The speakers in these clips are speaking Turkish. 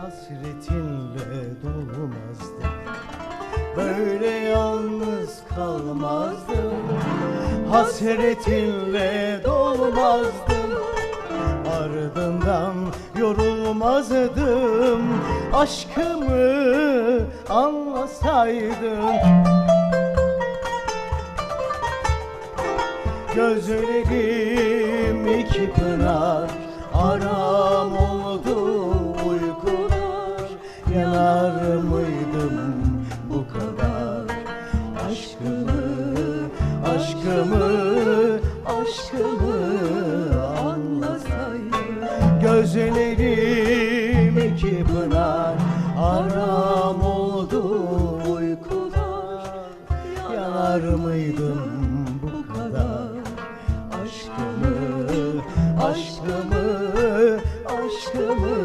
hasretinle dolmazdım Böyle yalnız kalmazdım Hasretinle dolmazdım Ardından yorulmazdım. Aşkımı anlasaydın Gözlerim iki pınar aram aşkımı, aşkımı anlasaydın Gözlerim iki pınar Aram oldu uykular Yanar mıydım bu kadar? Aşkımı, aşkımı, aşkımı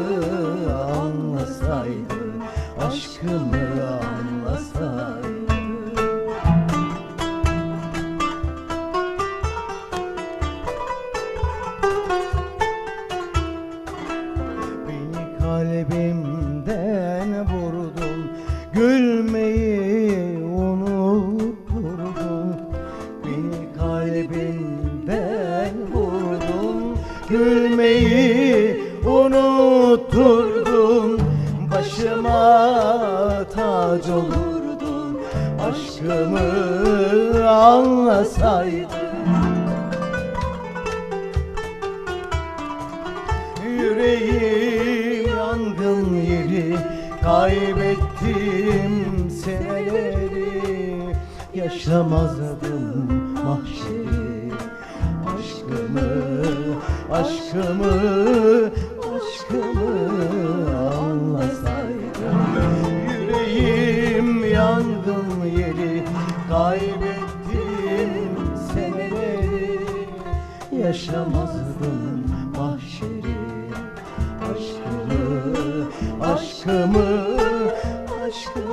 anlasaydın Aşkımı anlasaydın kalbimden vurdun Gülmeyi unutturdun Beni kalbimden vurdun Gülmeyi unutturdun Başıma tac olurdun Aşkımı anlasaydın Yüreğim yeri Kaybettim seneleri. Yaşamazdım mahşeri. Aşkımı, aşkımı, aşkımı anlasaydın Yüreğim yangın yeri Kaybettim seneleri. Yaşamazdım Anlasaydın